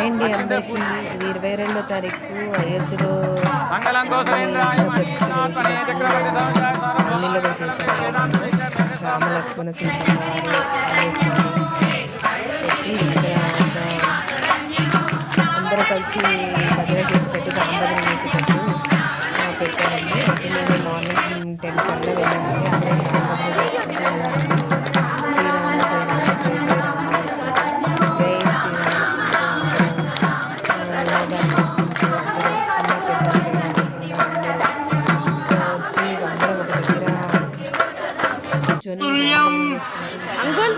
Hi అండి అందరికీ. ఇది ఇరవై రెండో తారీఖు అయోధ్యలో కూడా చేశారు రామ లక్ష్మణ సీత వారు ఆంజనేయ స్వామి పెట్టి ఇక్కడ ఒక అందరూ కలిసి భజన చేసేటట్టు పెట్టారండి. మార్నింగ్ టెన్ కల్లా వెళ్ళామండి కూర్చొని అంకుల్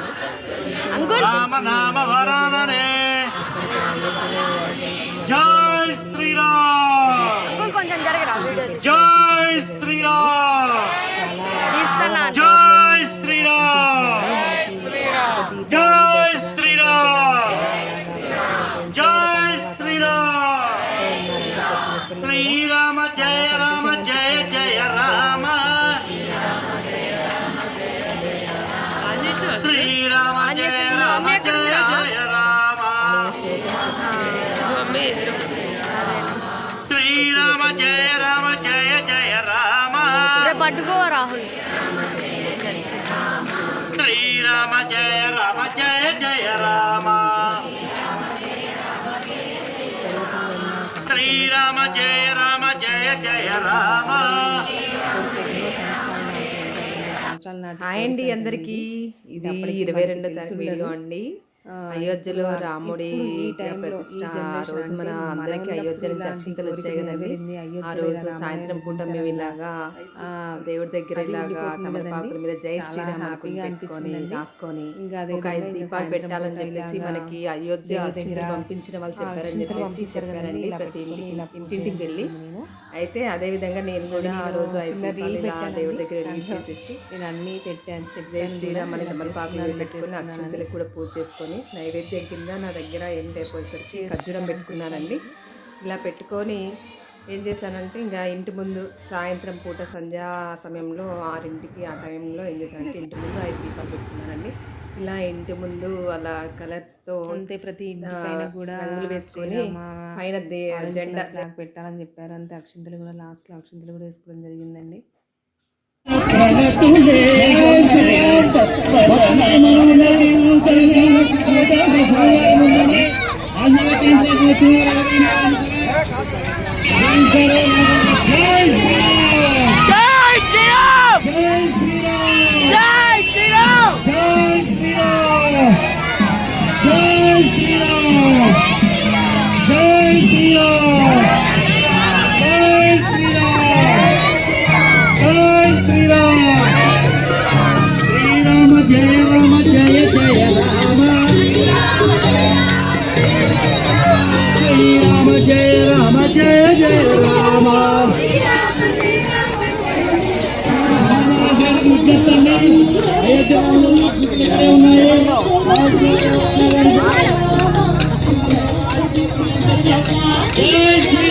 అంకుల్. రామనామ వరాననే. జై శ్రీరామ్. అంకుల్ కొంచెం జరగరా జై శ్రీరామ్. తీస్తున్నా జై శ్రీరామ్. జై శ్రీరామ్. జై శ్రీరామ్. శ్రీరామ జయ రామ జయ జయ రామ. జయ జయ రామ శ్రీరామ జయ రామ జయ జయ రామ. పట్టుకో రాహుల్? శ్రీరామ జయ రామ జయ జయ రామ. శ్రీరామ జయ రామ జయ జయ రామ. హాయ్ అండి అందరికి. ఇది ఇరవై రెండో తారీఖు వీడియో అండి. అయోధ్యలో రాముడి ప్రతిష్ట ఆ రోజు మన అందరికి అయోధ్య నుంచి అక్షింతలు వచ్చాయి కదండి ఆ రోజు సాయంత్రం పూట మేము ఇలాగా ఆ, దేవుడి దగ్గర ఇలాగా తమలపాకుల మీద జై శ్రీరామ్ పెట్టుకొని రాసుకొని ఒక ఐదు దీపాలు పెట్టాలని చెప్పేసి మనకి అయోధ్య అక్షింతలు పంపించిన వాళ్ళు చెప్పారని చెప్పేసి చెప్పారండి ప్రతి ఇంటికి ఇంటింటికి వెళ్ళి అయితే అదే విధంగా నేను కూడా ఆ రోజు దేవుడి దగ్గర రిలీజ్ చేసేసి నేను అన్నీ పెట్టాను చెప్పి జై శ్రీరామ్ అని తమలపాకులు పెట్టుకుని అక్షంతలకు కూడా పూజ చేసుకొని నైవేద్యం కింద నా దగ్గర ఏం లేకపోయేసరికి ఖర్జూరం పెట్టుకున్నానండి ఇలా పెట్టుకొని ఏం చేశానంటే ఇంకా ఇంటి ముందు సాయంత్రం పూట సంధ్యా సమయంలో ఆరింటికి ఆ టైంలో ఏం చేశానంటే ఇంటి ముందు ఐదు దీపాలు పెట్టుకున్నానండి ఇలా ఇంటి ముందు అలా కలర్స్తో అంతే ప్రతి పైన కూడా రంగులు వేసుకొని పైన జెండా ఫ్లాగ్ పెట్టాలని చెప్పారు అంతే అక్షింతలు కూడా లాస్ట్లో అక్షింతలు కూడా వేసుకోవడం జరిగిందండి జై శ్రీరామ్ జై శ్రీరామ్ శ్రీరామ జయ రామ జయ Yes.